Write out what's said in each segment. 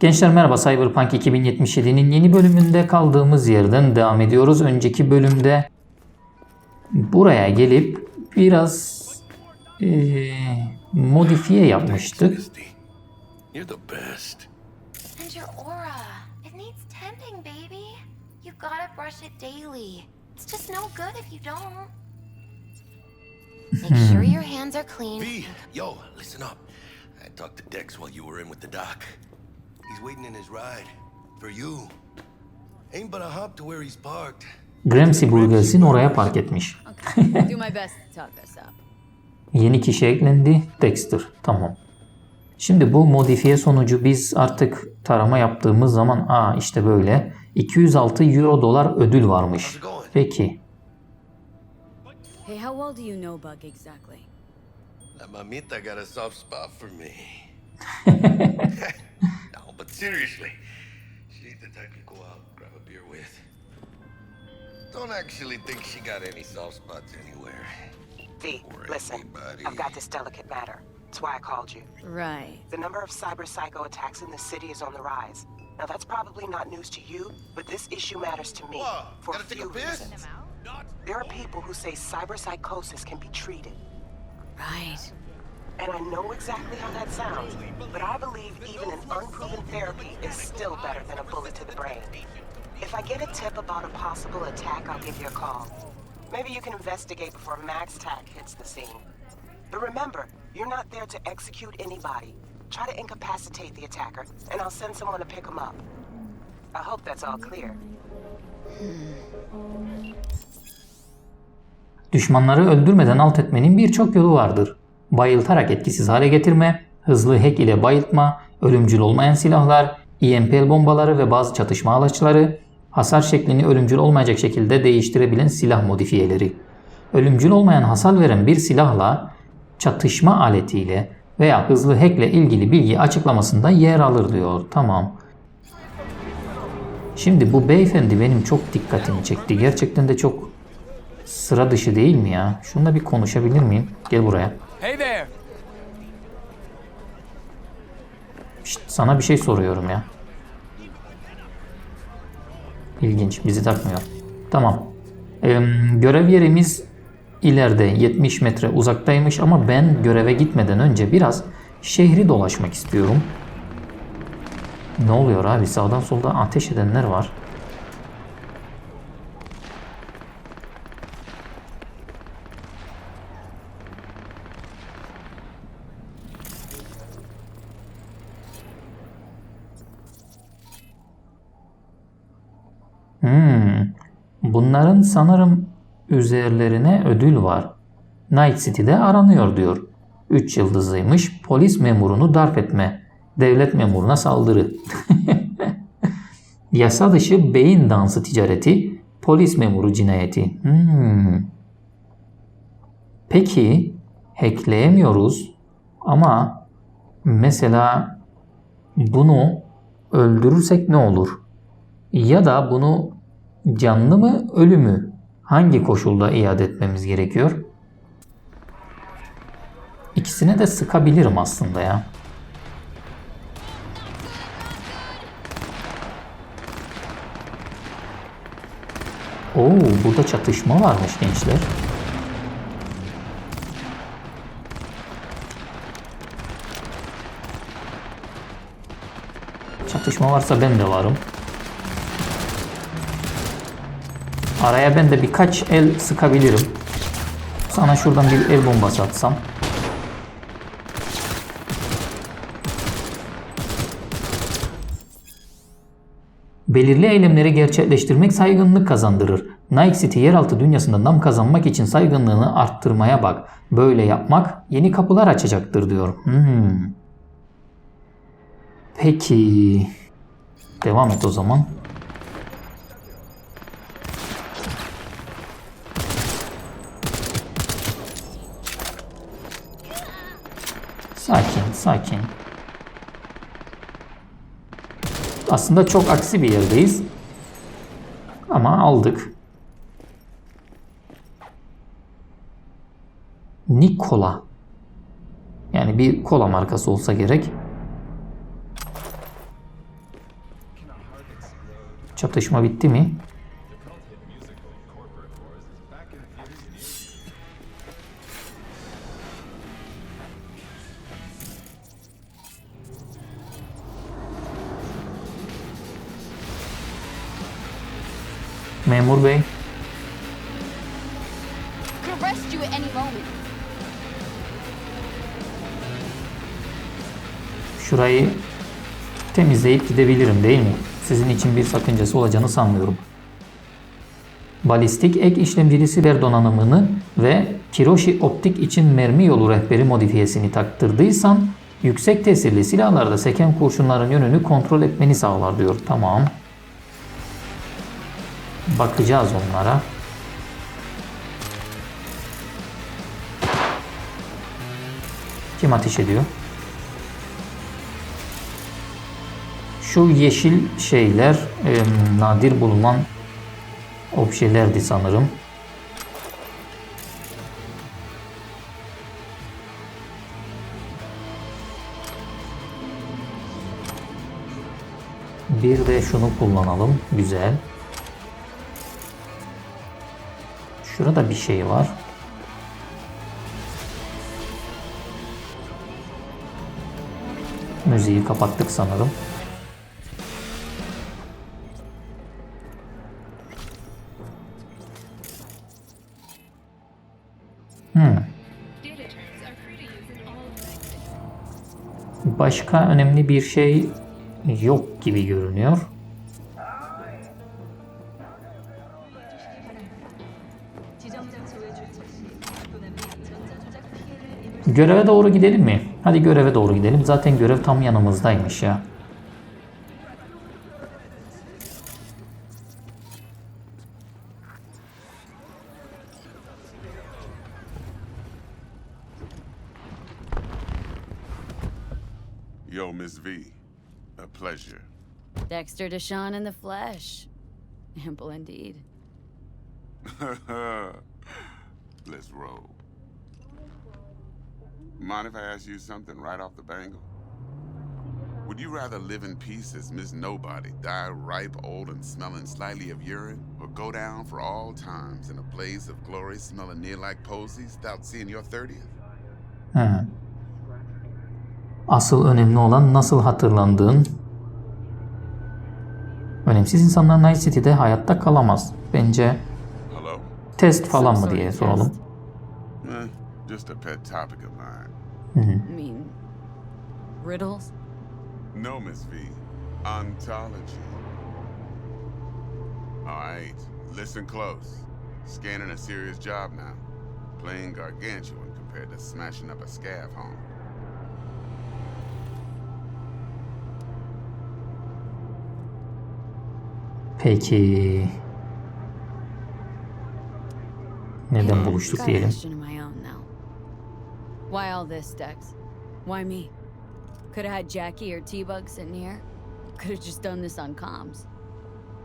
Gençler merhaba Cyberpunk 2077'nin yeni bölümünde kaldığımız yerden devam ediyoruz. Önceki bölümde buraya gelip biraz eee, modifiye yapmıştık. Misty. You're the best. And your aura. It needs tending, baby. You gotta brush it daily. It's just no good if you don't. Make sure your hands are clean. V, yo, listen up. I talked to Dex while you were in with the doc. He's waiting in his ride. For you. Ain't but a hop to where he's parked. Gramsci Burgers'in oraya park etmiş. Do my best to talk us up. Yeni kişi eklendi. Dexter. Tamam. Şimdi bu modifiye sonucu biz artık tarama yaptığımız zaman aa işte böyle 206 euro dolar ödül varmış. Peki. Hey, how well do you know Bug exactly? La mamita got a soft spot for me. no, but seriously, she's the type you go out and grab a beer with. Don't actually think she got any soft spots anywhere. V, listen, anybody. I've got this delicate matter. That's why I called you. Right. The number of cyber psycho attacks in the city is on the rise. Now, that's probably not news to you, but this issue matters to me What? for a Gotta a few reasons. There are people who say cyber psychosis can be treated. Right. And I know exactly how that sounds, but I believe even an unproven therapy is still better than a bullet to the brain. If I get a tip about a possible attack, I'll give you a call. Maybe you can investigate before Max Tack hits the scene. But remember, you're not there to execute anybody. Try to incapacitate the attacker, and I'll send someone to pick him up. I hope that's all clear. Düşmanları öldürmeden alt etmenin birçok yolu vardır. Bayıltarak etkisiz hale getirme, hızlı hack ile bayıltma, ölümcül olmayan silahlar, EMP el bombaları ve bazı çatışma araçları, hasar şeklini ölümcül olmayacak şekilde değiştirebilen silah modifiyeleri. Ölümcül olmayan hasar veren bir silahla, çatışma aletiyle veya hızlı hack ilgili bilgi açıklamasında yer alır diyor. Tamam. Şimdi bu beyefendi benim çok dikkatimi çekti. Gerçekten de çok Sıra dışı değil mi ya? Şununla bir konuşabilir miyim? Gel buraya. Hey there! Şşt, sana bir şey soruyorum ya. İlginç. Bizi takmıyor. Tamam. Ee, görev yerimiz ileride 70 metre uzaktaymış ama ben göreve gitmeden önce biraz şehri dolaşmak istiyorum. Ne oluyor abi? Sağdan solda ateş edenler var. Hmm. Bunların sanırım üzerlerine ödül var. Night City'de aranıyor diyor. 3 yıldızlıymış. Polis memurunu darp etme. Devlet memuruna saldırı. Yasa dışı beyin dansı ticareti. Polis memuru cinayeti. Hmm. Peki hackleyemiyoruz ama mesela bunu öldürürsek ne olur? Ya da bunu canlı mı ölü mü? Hangi koşulda iade etmemiz gerekiyor? İkisine de sıkabilirim aslında ya. Oo, burada çatışma varmış gençler. Çatışma varsa ben de varım. Araya ben de birkaç el sıkabilirim. Sana şuradan bir el bombası atsam. Belirli eylemleri gerçekleştirmek saygınlık kazandırır. Nike City yeraltı dünyasında nam kazanmak için saygınlığını arttırmaya bak. Böyle yapmak yeni kapılar açacaktır diyor. Hmm. Peki. Devam et o zaman. Sakin, sakin. Aslında çok aksi bir yerdeyiz. Ama aldık. Nikola. Yani bir kola markası olsa gerek. Çatışma bitti mi? Gidebilirim değil mi? Sizin için bir sakıncası olacağını sanmıyorum. Balistik ek işlemcili siber donanımını ve Kiroshi optik için mermi yolu rehberi modifiyesini taktırdıysan yüksek tesirli silahlarda seken kurşunların yönünü kontrol etmeni sağlar diyor. Tamam. Bakacağız onlara. Kim ateş ediyor? Şu yeşil şeyler e, nadir bulunan objelerdi sanırım. Bir de şunu kullanalım. Güzel. Şurada bir şey var. Müziği kapattık sanırım. Başka önemli bir şey yok gibi görünüyor. Göreve doğru gidelim mi? Hadi göreve doğru gidelim. Zaten görev tam yanımızdaymış ya. Dexter Deshawn in the flesh. Ample indeed. Let's roll. Mind if I ask you something right off the bangle? Would you rather live in peace as Miss Nobody, die ripe, old, and smelling slightly of urine, or go down for all times in a blaze of glory, smelling near like posies, without seeing your 30th? Hı. Asıl önemli olan nasıl hatırlandığın. Önemsiz insanlar Night City'de hayatta kalamaz. Bence Hello? test falan mı diye soralım. Eh, just a pet topic of mine. I mean, riddles? No, Miss V. Ontology. All right, listen close. Scanning a serious job now. Playing gargantuan compared to smashing up a scav home. Peki. Neden buluştuk diyelim. question of my own now. Why all this, Dex? Why me? Could have had Jackie or T-Bug sitting here. Could have just done this on comms.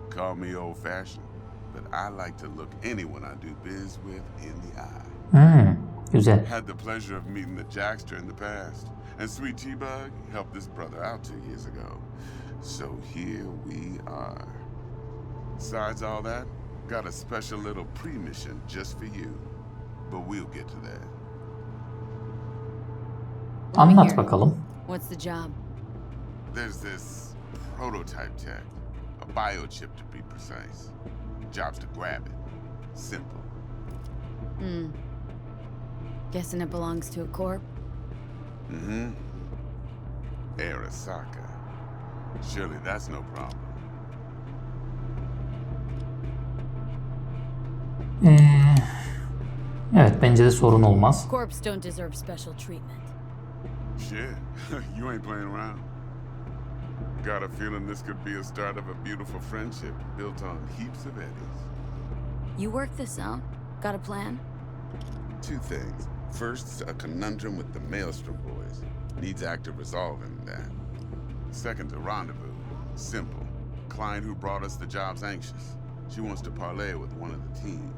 Call me old fashioned, but I like to look anyone I do biz with in the eye. Hmm, güzel. Had the pleasure of meeting the Jackster in the past, and Sweet T Bug helped this brother out two years ago. So here we are. Besides all that, got a special little pre mission just for you. But we'll get to that. Anlat bakalım. What's the job? There's this prototype tech, a biochip to be precise. Job's to grab it. Simple. Hmm. Guessing it belongs to a corp? Mm hmm. Arasaka. Surely that's no problem. Ee, evet bence de sorun olmaz. Corps don't deserve special treatment. Shit, you ain't playing around. Got a feeling this could be a start of a beautiful friendship built on heaps of eddies. You work this out? Got a plan? Two things. First, a conundrum with the Maelstrom boys. Needs active resolving that. Second, a rendezvous. Simple. Client who brought us the job's anxious. She wants to parlay with one of the team.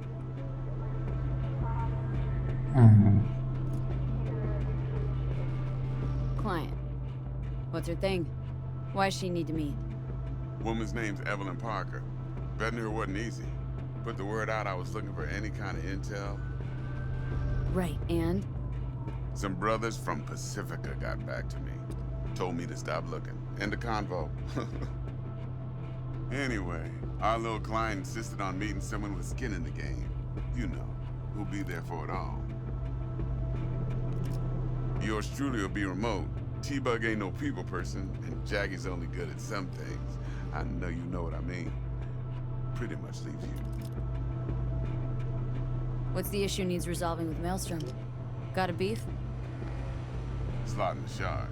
Mm-hmm. Client. What's her thing? Why does she need to meet? Woman's name's Evelyn Parker. Betting her wasn't easy. Put the word out I was looking for any kind of intel. Right, and? Some brothers from Pacifica got back to me. Told me to stop looking. End of convo. anyway, our little client insisted on meeting someone with skin in the game. You know, who'll be there for it all. Yours truly will be remote. T-Bug ain't no people person, and Jaggy's only good at some things. I know you know what I mean. Pretty much leaves you. What's the issue needs resolving with Maelstrom? Got a beef? Slotting the shard.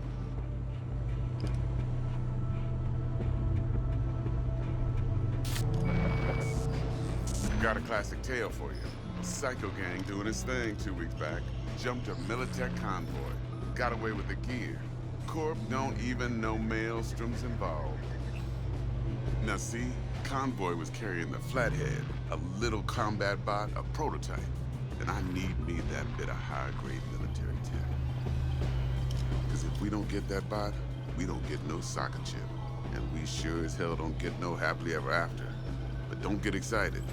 Got a classic tale for you. Psycho gang doing his thing two weeks back. Jumped a Militech convoy. Got away with the gear. Corp don't even know Maelstrom's involved. Now see, convoy was carrying the Flathead, a little combat bot, a prototype. And I need me that bit of high-grade military tech. Because if we don't get that bot, we don't get no soccer chip. And we sure as hell don't get no happily ever after. But don't get excited.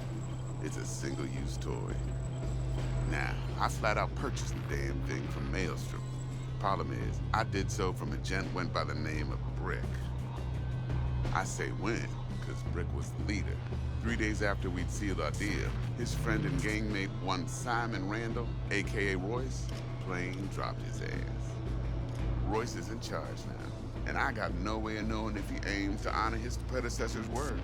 It's a single-use toy. Now, I flat out purchased the damn thing from Maelstrom. Problem is, I did so from a gent went by the name of Brick. I say when, because Brick was the leader. Three days after we'd sealed our deal, his friend and gangmate, one Simon Randall, aka Royce, plain dropped his ass. Royce is in charge now, and I got no way of knowing if he aims to honor his predecessor's word.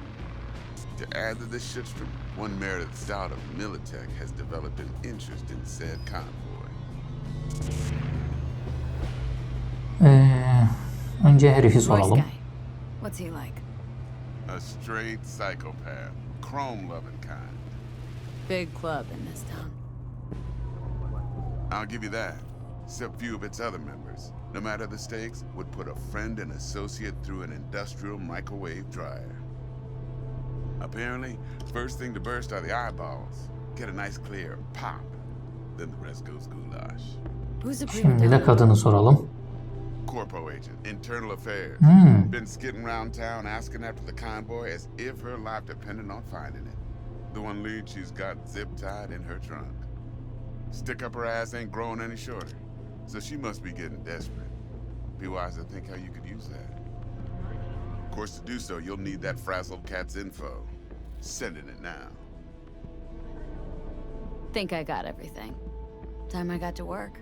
To add to this shitstrom, one Meredith Stout of Militech has developed an interest in said convoy. Ee, önce herifi Royce soralım. guy. What's he like? A straight psychopath, chrome-loving kind. Big club in this town. I'll give you that. Except few of its other members, no matter the stakes, would put a friend and associate through an industrial microwave dryer. Apparently, first thing to burst are the eyeballs. Get a nice clear pop. Then the rest goes goulash. Who's the prima Şimdi de donna? kadını soralım. Corpo agent, internal affairs. Hmm. Been skidding around town asking after the convoy as if her life depended on finding it. The one lead she's got zip tied in her trunk. Stick up her ass ain't growing any shorter, so she must be getting desperate. Be wise to think how you could use that. Of course, to do so, you'll need that frazzled cat's info. Sending it now. Think I got everything. Time I got to work.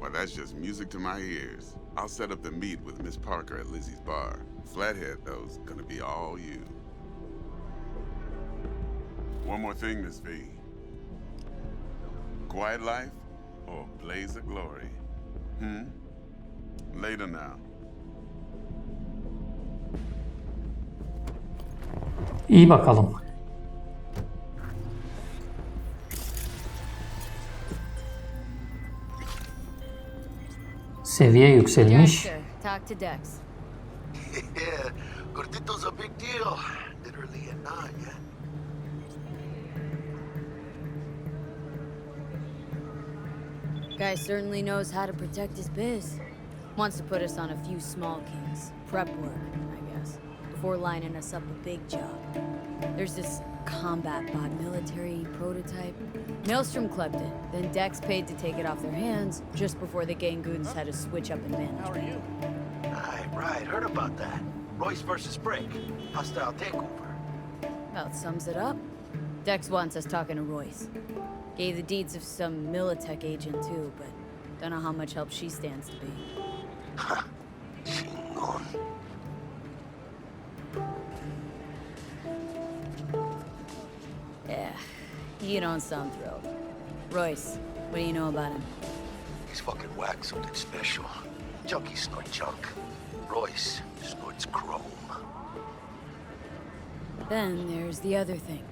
Well, that's just music to my ears. I'll set up the meet with Miss Parker at Lizzie's bar. Flathead, though's gonna be all you. One more thing, Miss V. Quiet life or blaze of glory? Hmm? Later now. İyi bakalım. Seviye yükselmiş. Dexter, talk to Dex. Yeah, Gordito's a big deal. Literally and not, yeah. Guy certainly knows how to protect his biz. Wants to put us on a few small kings. Prep work. Before lining us up a big job. There's this combat bot military prototype. Maelstrom clept it. Then Dex paid to take it off their hands just before the Gangoons had to switch up in management. Right, right. Heard about that. Royce versus Brick. Hostile takeover. About sums it up. Dex wants us talking to Royce. Gave the deeds of some Militech agent too, but don't know how much help she stands to be. you don't sound thrilled. Royce, what do you know about him? He's fucking whack something special. Junkies snort junk. Royce snorts chrome. Then there's the other thing.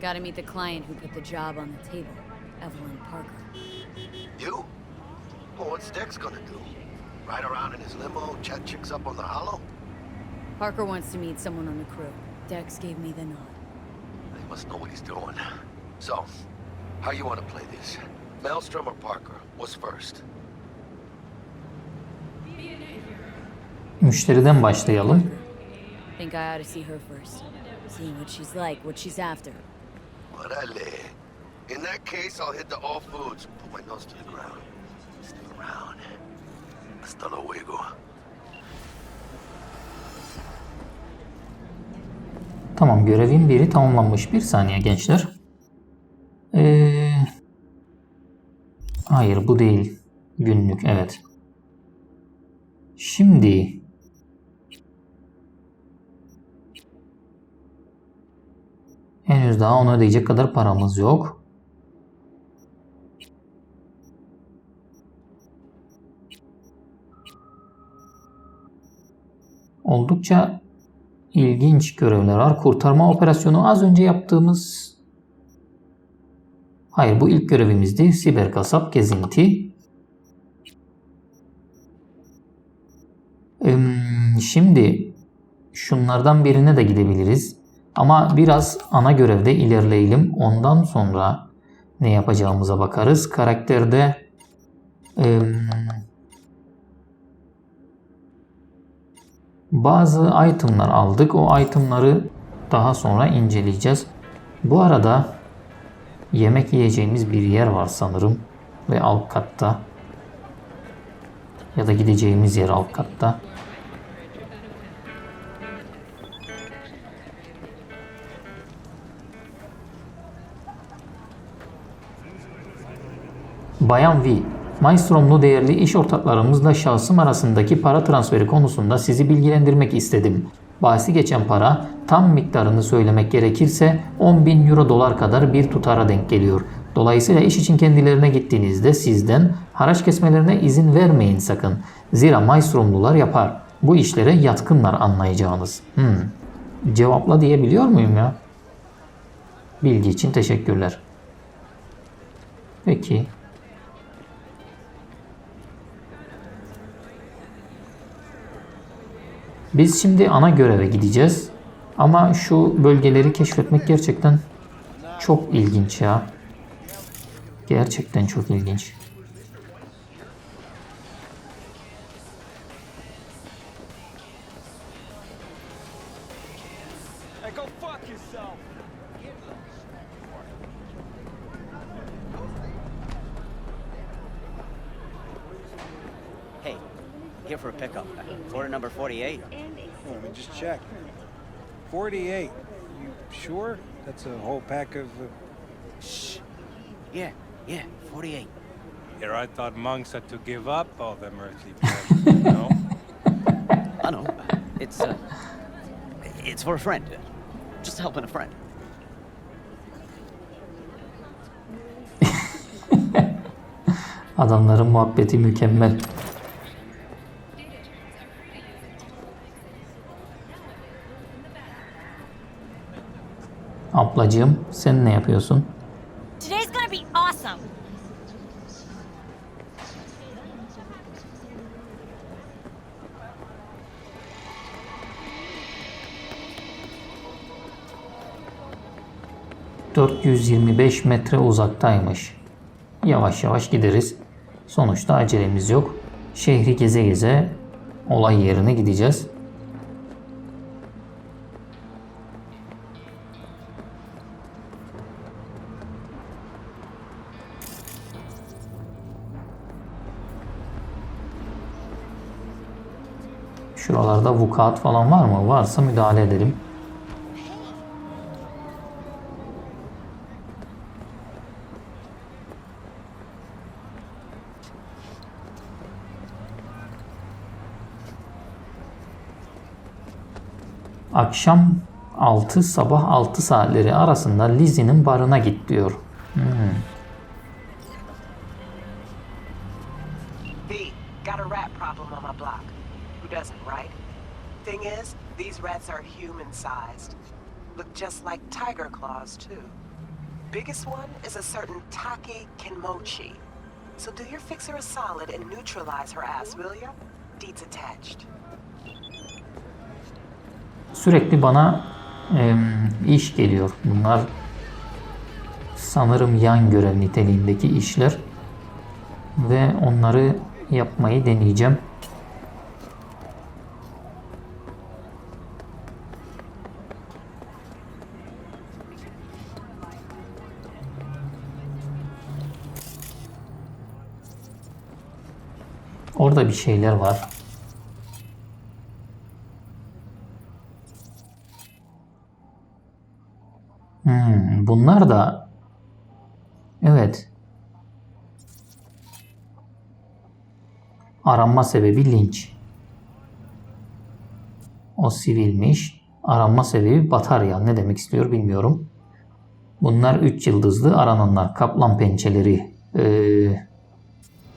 Gotta meet the client who put the job on the table, Evelyn Parker. You? Well, what's Dex gonna do? Ride around in his limo, chat chicks up on the hollow? Parker wants to meet someone on the crew. Dex gave me the nod. He must know what he's doing. So, how you want to play this? Maelstrom or Parker? What's first? Müşteriden başlayalım. Think I ought to see her first. See what she's like, what she's after. Orale. In that case, I'll hit the all foods. Put my nose to the ground. Stick around. Hasta luego. Tamam görevin biri tamamlanmış. Bir saniye gençler. Ee, hayır bu değil. Günlük evet. Şimdi henüz daha onu ödeyecek kadar paramız yok. Oldukça ilginç görevler var. Kurtarma operasyonu az önce yaptığımız Hayır bu ilk görevimizdi. Siber kasap gezinti. Şimdi şunlardan birine de gidebiliriz. Ama biraz ana görevde ilerleyelim. Ondan sonra ne yapacağımıza bakarız. Karakterde bazı itemlar aldık. O itemları daha sonra inceleyeceğiz. Bu arada yemek yiyeceğimiz bir yer var sanırım ve alt katta ya da gideceğimiz yer alt katta. Bayan V, Maelstrom'lu değerli iş ortaklarımızla şahsım arasındaki para transferi konusunda sizi bilgilendirmek istedim. Bahsi geçen para tam miktarını söylemek gerekirse 10 bin euro dolar kadar bir tutara denk geliyor. Dolayısıyla iş için kendilerine gittiğinizde sizden haraç kesmelerine izin vermeyin sakın. Zira Maelstromlular yapar. Bu işlere yatkınlar anlayacağınız. Hmm. Cevapla diyebiliyor muyum ya? Bilgi için teşekkürler. Peki. Biz şimdi ana göreve gideceğiz. Ama şu bölgeleri keşfetmek gerçekten çok ilginç ya. Gerçekten çok ilginç. 48. Oh, let me just check. 48. You sure? That's a whole pack of. Uh... Shh. Yeah, yeah, 48. Here I thought monks had to give up all their earthly pleasures, no? I know. It's, uh, it's for a friend. Just helping a friend. Adamların muhabbeti mükemmel. Ablacığım sen ne yapıyorsun? Today's gonna be awesome. ...425 metre uzaktaymış. Yavaş yavaş gideriz. Sonuçta acelemiz yok. Şehri geze geze olay yerine gideceğiz. Şuralarda vukuat falan var mı? Varsa müdahale edelim. Akşam 6 sabah 6 saatleri arasında Lizzie'nin barına git diyor. Hmm. Thing is, these rats are human-sized. Look just like tiger claws, too. Biggest one is a certain Taki Kenmochi. So do your fixer a solid and neutralize her ass, will ya? Deeds attached. Sürekli bana em, iş geliyor. Bunlar sanırım yan görev niteliğindeki işler ve onları yapmayı deneyeceğim. Bir şeyler var. Hmm, bunlar da evet. Aranma sebebi linç. O sivilmiş. Aranma sebebi batarya. Ne demek istiyor bilmiyorum. Bunlar 3 yıldızlı arananlar. Kaplan pençeleri eee,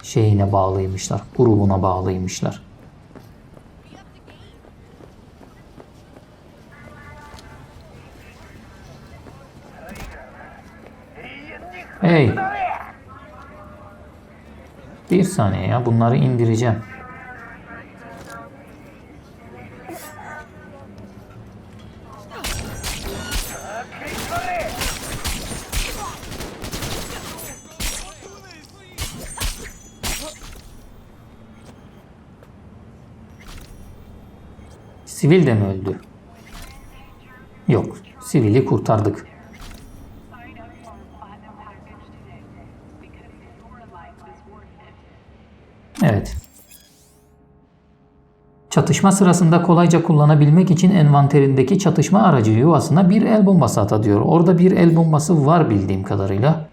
şeyine bağlıymışlar. Grubuna bağlıymışlar. Hey. Bir saniye ya bunları indireceğim. Sivil de mi öldü? Yok. Sivili kurtardık. Evet. Çatışma sırasında kolayca kullanabilmek için envanterindeki çatışma aracı yuvasına bir el bombası ata diyor. Orada bir el bombası var bildiğim kadarıyla.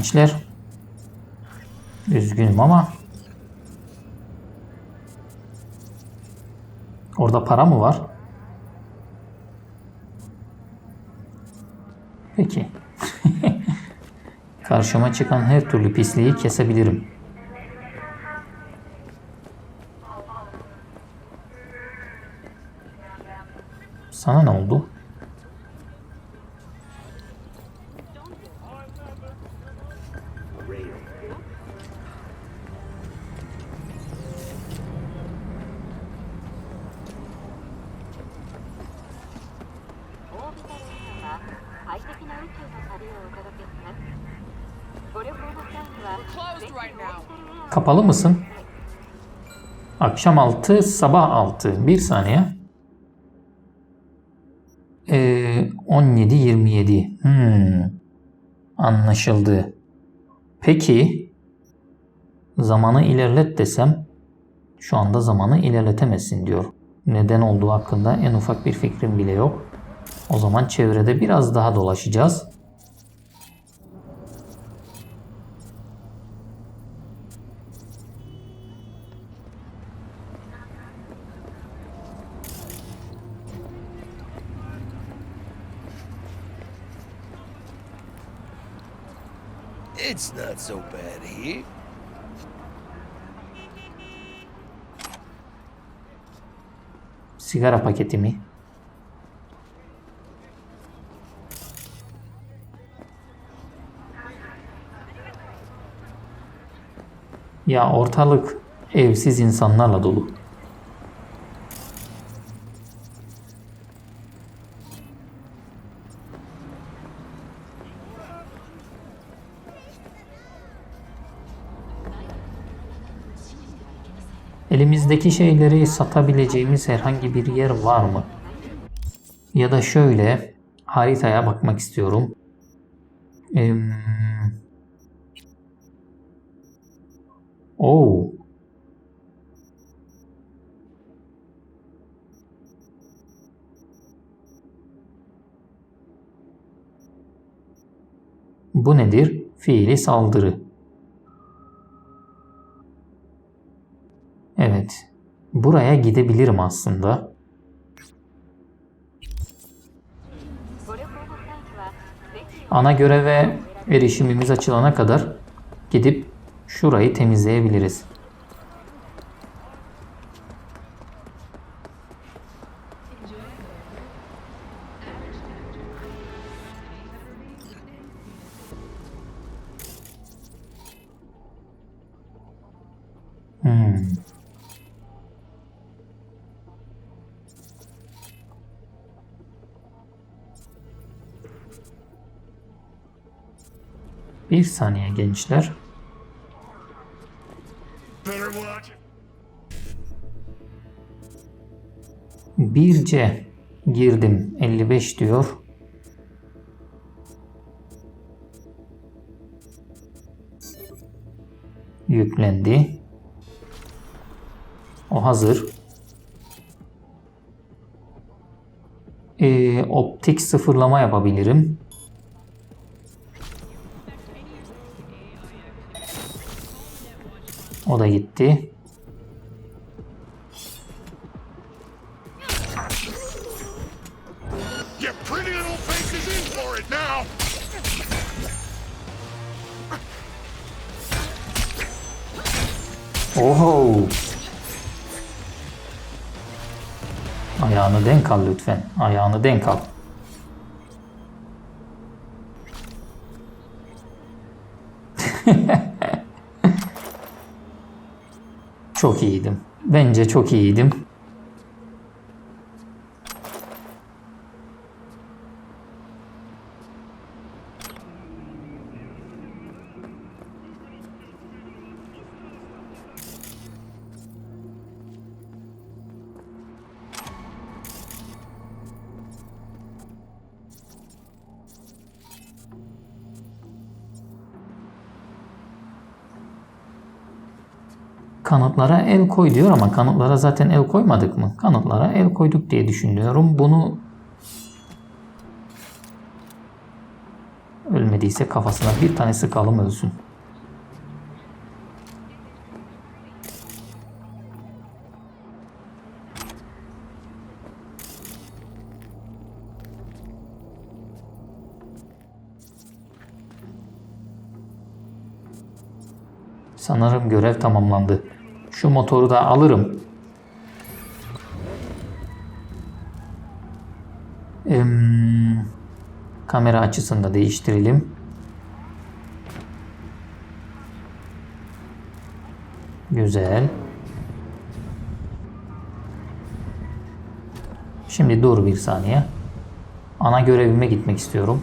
Gençler. Üzgünüm ama Orada para mı var? Peki. Karşıma çıkan her türlü pisliği kesebilirim. Sana ne oldu? Kapalı mısın? Akşam 6, sabah 6. Bir saniye. Ee, 17, 27. Hmm. Anlaşıldı. Peki zamanı ilerlet desem şu anda zamanı ilerletemezsin diyor. Neden olduğu hakkında en ufak bir fikrim bile yok. O zaman çevrede biraz daha dolaşacağız. It's not so bad here. Sigara paketi mi? Ya ortalık evsiz insanlarla dolu. Elimizdeki şeyleri satabileceğimiz herhangi bir yer var mı? Ya da şöyle haritaya bakmak istiyorum. Em, Oo. Bu nedir? Fiili saldırı. Buraya gidebilirim aslında. Ana göreve erişimimiz açılana kadar gidip şurayı temizleyebiliriz. 1 saniye gençler. Bir C girdim 55 diyor. Yüklendi. O hazır. Ee, optik sıfırlama yapabilirim. O da gitti. Oho. Ayağını denk al lütfen. Ayağını denk al. çok iyiydim. Bence çok iyiydim. El koy diyor ama kanıtlara zaten el koymadık mı? Kanıtlara el koyduk diye düşünüyorum. Bunu ölmediyse kafasına bir tane sıkalım ölsün. Sanırım görev tamamlandı. Şu motoru da alırım. Em, kamera açısını da değiştirelim. Güzel. Şimdi dur bir saniye. Ana görevime gitmek istiyorum.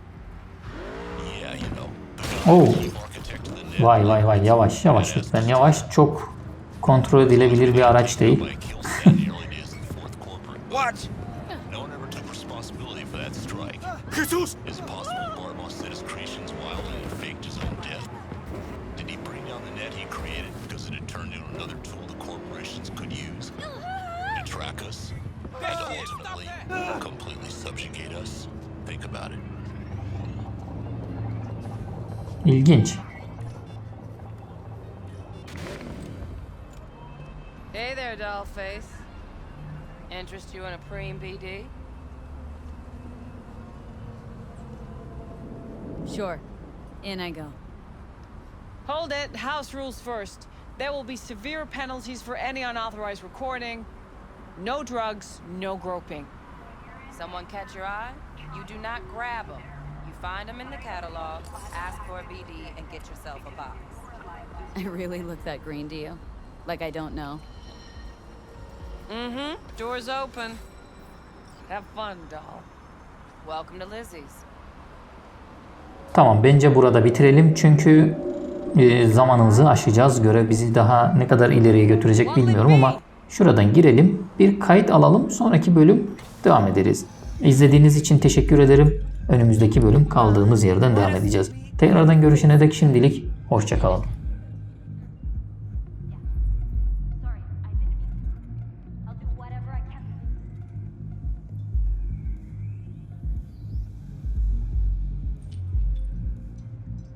Oh. net. Vay vay vay yavaş yavaş lütfen yavaş çok kontrol edilebilir bir araç değil. Track us and ultimately completely subjugate us? Think about it. İlginç. Hey there, dollface. Interest you in a preem BD? Sure. In I go. Hold it. House rules first. There will be severe penalties for any unauthorized recording. No drugs, no groping. Someone catch your eye? You do not grab them. Find them in the catalog, ask for a BD, and get yourself a box. I really look that green to you? Like I don't know. Mm-hmm. Door's open. Have fun, doll. Welcome to Lizzie's. Tamam bence burada bitirelim çünkü e, zamanımızı aşacağız. Görev bizi daha ne kadar ileriye götürecek bilmiyorum ama şuradan girelim. Bir kayıt alalım. Sonraki bölüm devam ederiz. İzlediğiniz için teşekkür ederim. Önümüzdeki bölüm kaldığımız yerden devam edeceğiz. Tekrardan görüşene dek şimdilik hoşçakalın.